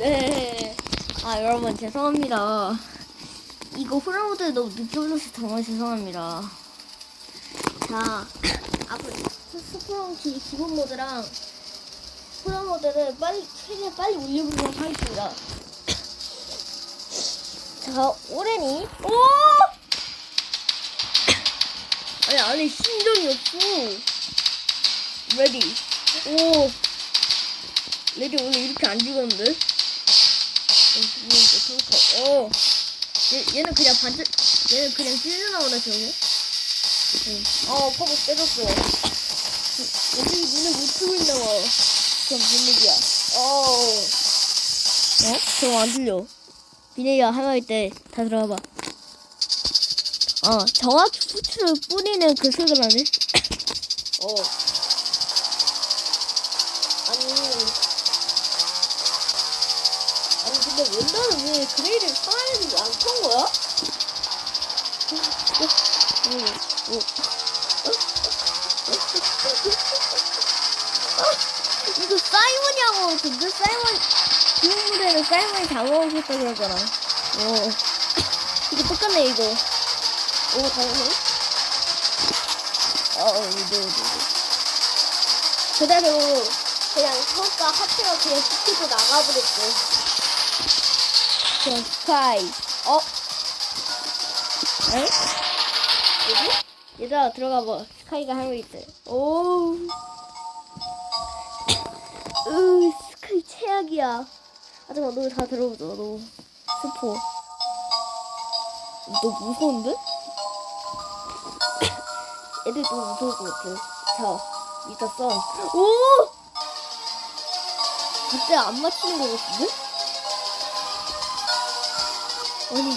네. 아 여러분 죄송합니다. 이거 후라모드 너무 늦게 올려서 정말 죄송합니다. 자 앞으로 스프롱 기, 기본 모드랑 후라 모드를 빨리 최대한 빨리 올려보도록 하겠습니다. 자 오레니 오 아니 안에 신전이 없어. 레디 오 레디 원래 이렇게 안 죽었는데? 어, 어. 얘, 얘는 그냥 반전, 얘는 그냥 찔러 나오나, 저거? 응. 어, 커버 때렸어. 어떻게 눈에 못 뜨고 있나 봐. 그럼 비밀이야. 어. 어? 저거 안 들려. 비밀이야, 하나일 때다 들어와봐. 어, 정확히 후추를 뿌리는 그 소리를 하네. 어. 웬다는 왜 그레이를 사야지 안탄 거야? 어, 어, 어. 이거 사이먼이하고 근데 사이먼 기획무대는 사이먼이 잡아오셨다 그러잖아. 어. 이거 똑같네 이거. 오 당연히. 어 이거 이거. 그대로 그냥 서가 하트가 그냥 스키도 나가버렸어. 그냥 스카이. 어? 에? 여기? 얘들아 들어가 봐. 스카이가 하고 있대. 오. 으 스카이 최악이야. 아 잠깐 너다 들어보자. 너 스포. 너 무서운데? 애들 좀 무서울 것 같아. 자, 이따 써. 오! 진짜 안 맞히는 것 같은데? 아니,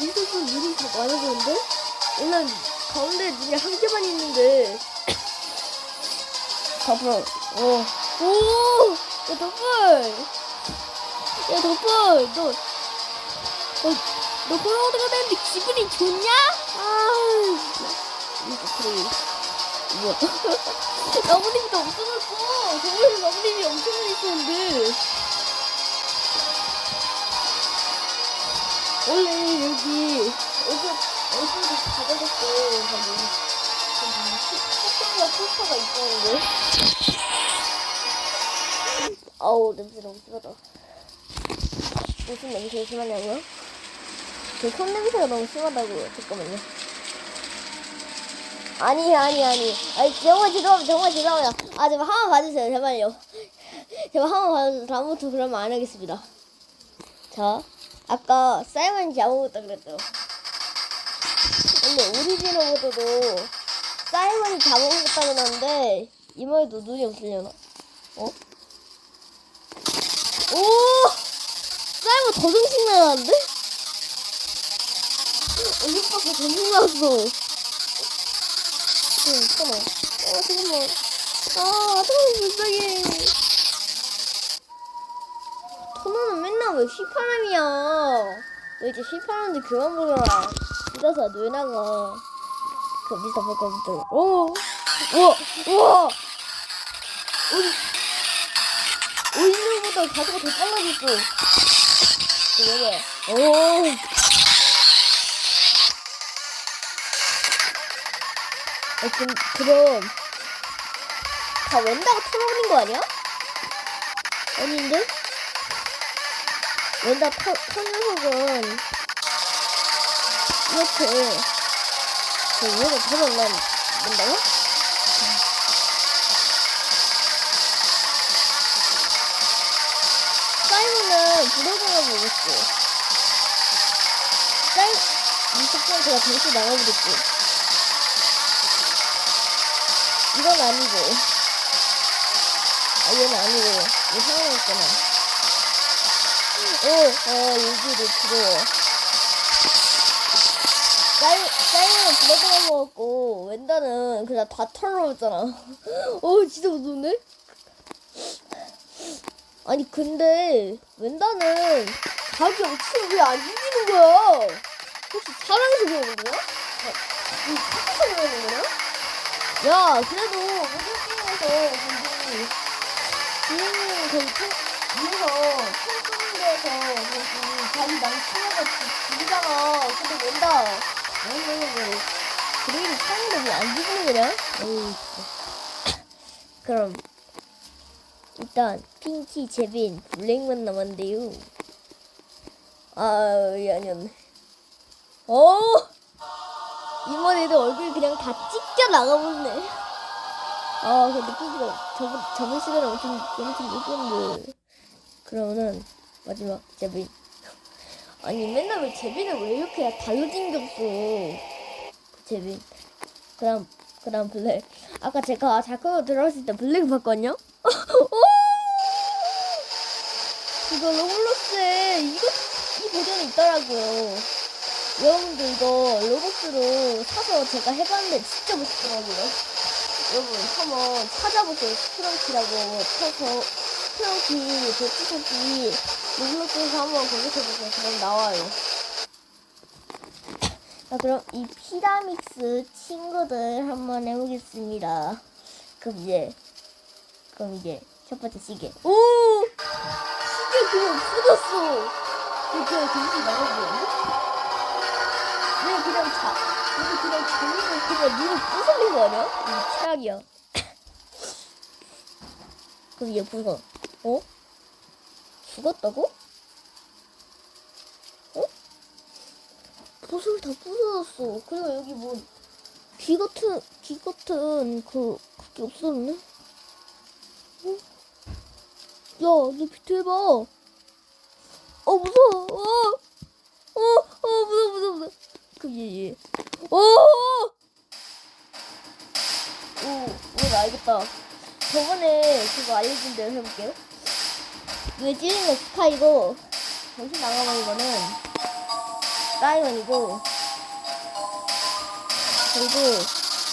이소스 눈이 더 많아졌는데? 원래 가운데 눈이 한 개만 있는데. 덮어. 어. 오! 야, 덮어! 야, 덮어! 너, 너, 너 호랑이가 되는데 기분이 좋냐? 아, 이거 그래. 뭐야? 나무님이 더 없어졌어. 저번에 나무님이 엄청 많이 있었는데. 원래 여기 어제 어제도 가져갔어. 식당과 포스터가 있었는데. 아우 냄새 너무 심하다. 무슨 냄새 심하냐고요? 제 손 냄새가 너무 심하다고요. 잠깐만요. 아니 아니 아니 아니 정말 죄송합니다 정말 죄송합니다 아 제발 한 번 봐주세요 제발요 제발 한 번 봐주세요 다음부터 그러면 안 하겠습니다 자 아까 사이먼이 잡아먹었다 그랬죠 근데 오리지널보다도 사이먼이 잡아먹었다 그러는데 이번에도 눈이 없으려나 어? 오 사이먼 더 정신 나갔는데? 얼굴밖에 정신 나갔어 응, 잠깐만. 어, 잠깐만. 아, 잠깐만, 불쌍해. 토너는 맨 날왜 휘파람이야? 너 이제 휘파람들 그만 불어라. 늦어서 왜 나가? 그 미스터. 오! 우와! 우와! 오리지널보다 가수가 더. 왜 그래? 오! 아, 그, 그럼 다 웬다가 털어오는 거 아니야? 아닌데? 웬다 터, 터 녀석은 이렇게 그 위에서 털어올라 된다고? 사이먼은 부러져가 보겠어 사이 이 속도는 제가 잠시 나가보겠지 이건 아니고. 아, 얘는 아니고. 얘 상관없잖아. 오, 어, 여기도 부러워. 사이, 사이는 부러져만 먹었고, 웬다는 그냥 다 털어오잖아. 어, 진짜 무서운데? 아니, 근데, 웬다는 자기 어떻게 왜안 죽이는 거야? 혹시 사랑해서 그러는 거야? 아, 이 착해서 그러는 거야? 야, 그래도 모든 게임에서 비행은 거의 통, 위에서 거기 자기 낭치려가 죽이잖아. 근데 웬다. 왜냐면 그레이를 사는데 왜안 죽이는 거냐? 진짜. 그럼 일단 핑키, 제빈, 블랙만 남았는데요. 아, 이 아니었네. 어! 이번에도 얼굴 그냥 다 찢겨 나가버리네. 아, 근데 핑키가 저번, 저번 시간에 엄청, 엄청 예뻤는데. 그러면은, 마지막, 제빈. 아니, 맨날 왜 제빈을 왜 이렇게 달로 징겼어. 그 제빈. 그 다음, 그 다음 블랙. 아까 제가 자꾸 들어갔을 때 블랙 봤거든요? 오! 이거 로블록스에 이거, 이 버전이 있더라고요. 여러분들 이거 로봇으로 사서 제가 해봤는데 진짜 멋있더라고요. 여러분 한번 찾아보세요. 스프렁키라고 쳐서 스프렁키 배치찾기 로블록스에서 한번 검색해보세요. 그럼 나와요. 자 그럼 이 피라믹스 친구들 한번 해보겠습니다. 그럼 이제 그럼 이제 첫 번째 시계. 오 시계 그냥 없어졌어. 이렇게 정신 나가버렸네. 얘 그냥 자, 얘 그냥 자기가 그냥 눈을 부숴린 거 아니야? 이거 최악이야. 그럼 얘 부숴. 어? 죽었다고? 어? 붓을 다 부서졌어. 그리고 여기 뭐, 귀 같은, 귀 같은, 그, 그게 없었네? 어? 야, 너 밑에 봐. 어, 무서워. 어, 어, 어, 무서워, 무서워, 무서워. 그, 얘, 얘. 오! 오, 오늘 알겠다. 저번에 그거 알려준 대로 해볼게요. 이거 거 스카이고, 정신 나가버린 거는, 사이먼이고, 그리고,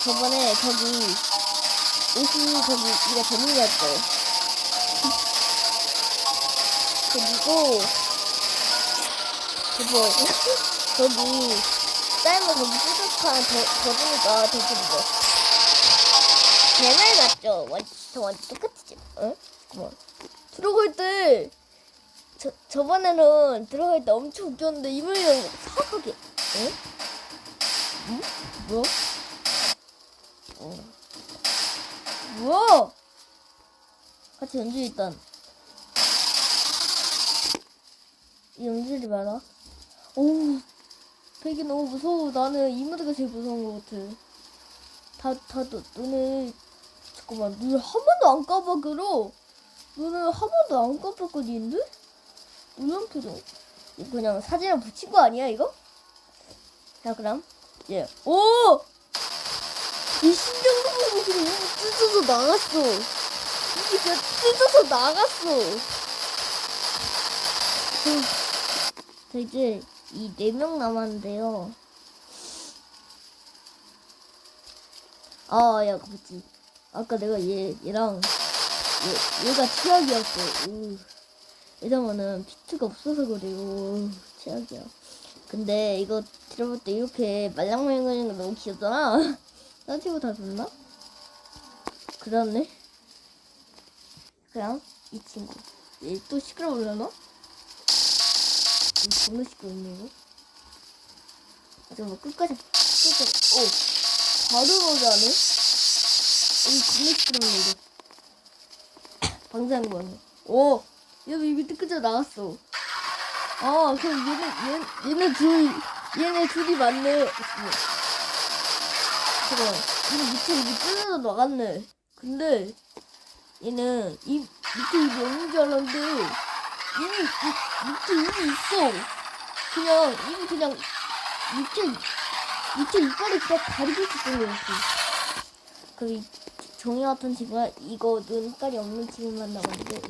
저번에 저기, 옷이 저기, 이거 재민이었죠. 그리고, 그거, 저기, 사이먼 거기 뾰족한 저, 저분이가 대표이죠. 개말 같죠? 저 완전 똑같지? 응? 그만. 들어갈 때, 저, 저번에는 들어갈 때 엄청 웃겼는데, 이번에는 사악하게. 응? 응? 뭐야? 어. 뭐야? 같이 연주 일단. 이 연주리 봐라. 오, 되게 너무 무서워. 나는 이 무대가 제일 무서운 것 같아. 다, 다, 너, 너네, 잠깐만, 눈을 한 번도 안 깜빡으로? 눈을 한 번도 안 깜빡거리는데? 이거 그냥 사진을 붙인 거 아니야, 이거? 자, 그럼, 이제, 오! 이 심장도 보고 그냥 찢어서 나갔어. 이게 그냥 찢어서 나갔어. 음. 자, 이제, 이 네 명 남았는데요. 아, 야, 그치. 아까 내가 얘, 얘랑, 얘, 얘가 최악이었어. 우. 왜냐면은, 비트가 없어서 그래요. 우, 최악이야. 근데 이거 들어볼 때 이렇게 말랑말랑거리는 거 너무 귀엽잖아? 따지고 다 좋나? 그렇네. 그냥, 이 친구. 얘 또 시끄러우려나? 존나 시끄럽네, 이거. 아, 잠깐만, 끝까지, 끝까지, 오. 바로 나오자네? 이 겁나 시끄럽네, 이거. 거네. 오! 여기 밑에 끝에 나왔어. 아, 그럼 얘네, 얘, 얘네 둘, 얘네 둘이 맞네. 잠깐, 이거 밑에 입이 뚫려서 나갔네. 근데, 얘는 입, 밑에 입이 없는 줄 알았는데, 이미, 이, 밑에 입이 있어. 그냥, 입이 그냥, 밑에, 밑에 이빨이 그냥 가리고 있었던 거였어. 그, 이 종이 같은 친구가 이거 눈깔이 없는 친구만 나왔는데,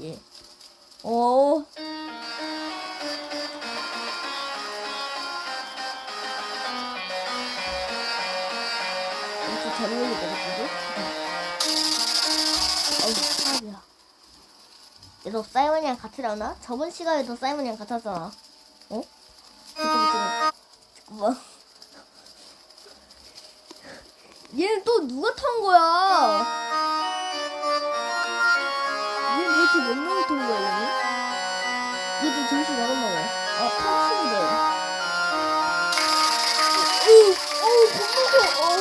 예. 어. 이렇게 잘것 같은데? 어우, 사이야. 얘도 사이먼이랑 같으려나? 저번 시간에도 사이먼이랑 같았잖아. 어? 잠깐만, 잠깐만. 잠깐만. 얘는 또 누가 탄 거야? 얘는 도대체 몇 명이 온 거야, 얘는? 얘도 정신 나갔나 봐. 아, 탕수인데. 어우, 어우, 어우.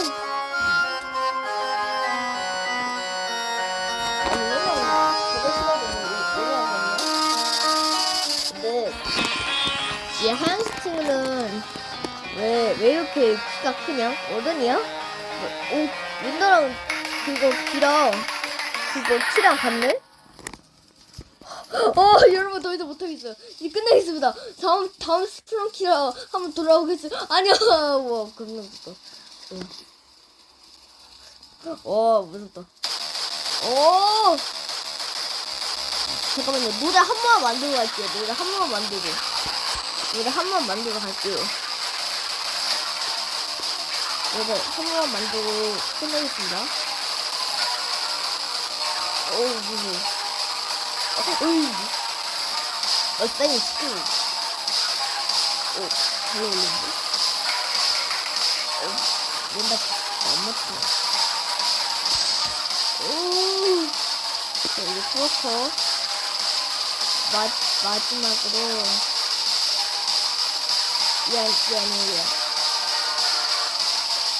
왜냐면, 근데, 얘 하얀색 친구는, 왜, 왜 이렇게 키가 크냐? 어른이야? 뭐, 오, 윤다랑 그거 길어. 그거 키랑 같네? 어, 여러분 더 이상 못하겠어요. 이제 끝내겠습니다. 다음, 다음 스프렁키라 한번 돌아오겠어요. 아니요, 와, 겁나 무섭다. 어, 무섭다. 오! 잠깐만요. 노래 한 번만 만들고 갈게요. 노래 한 번만 만들고. 노래 한 번만 만들고 갈게요. 한 번만 만들고 끝내겠습니다. 어우, 무서워. 어이. 어, 땡이 스킬. 오, 잘 어울리는데? 어, 뭔가 안 맞다. 오. 자, 이제 프로커. 마, 마지막으로. 미안, 미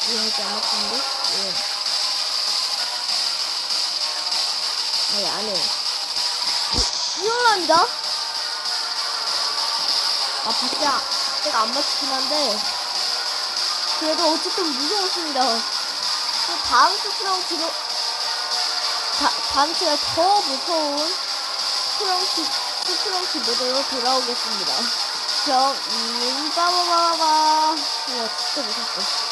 안, 미안. 미안하지 않았는데? 예. 아니, 안 해. 이올란다? 아, 박자, 내가 안 맞추긴 한데, 그래도 어쨌든 무서웠습니다. 그 다음 스프렁키로, 다, 다음 주에 더 무서운 스프렁키, 스프렁키 모델로 돌아오겠습니다. 그럼, 음, 빠바바바. 와, 진짜 무섭다.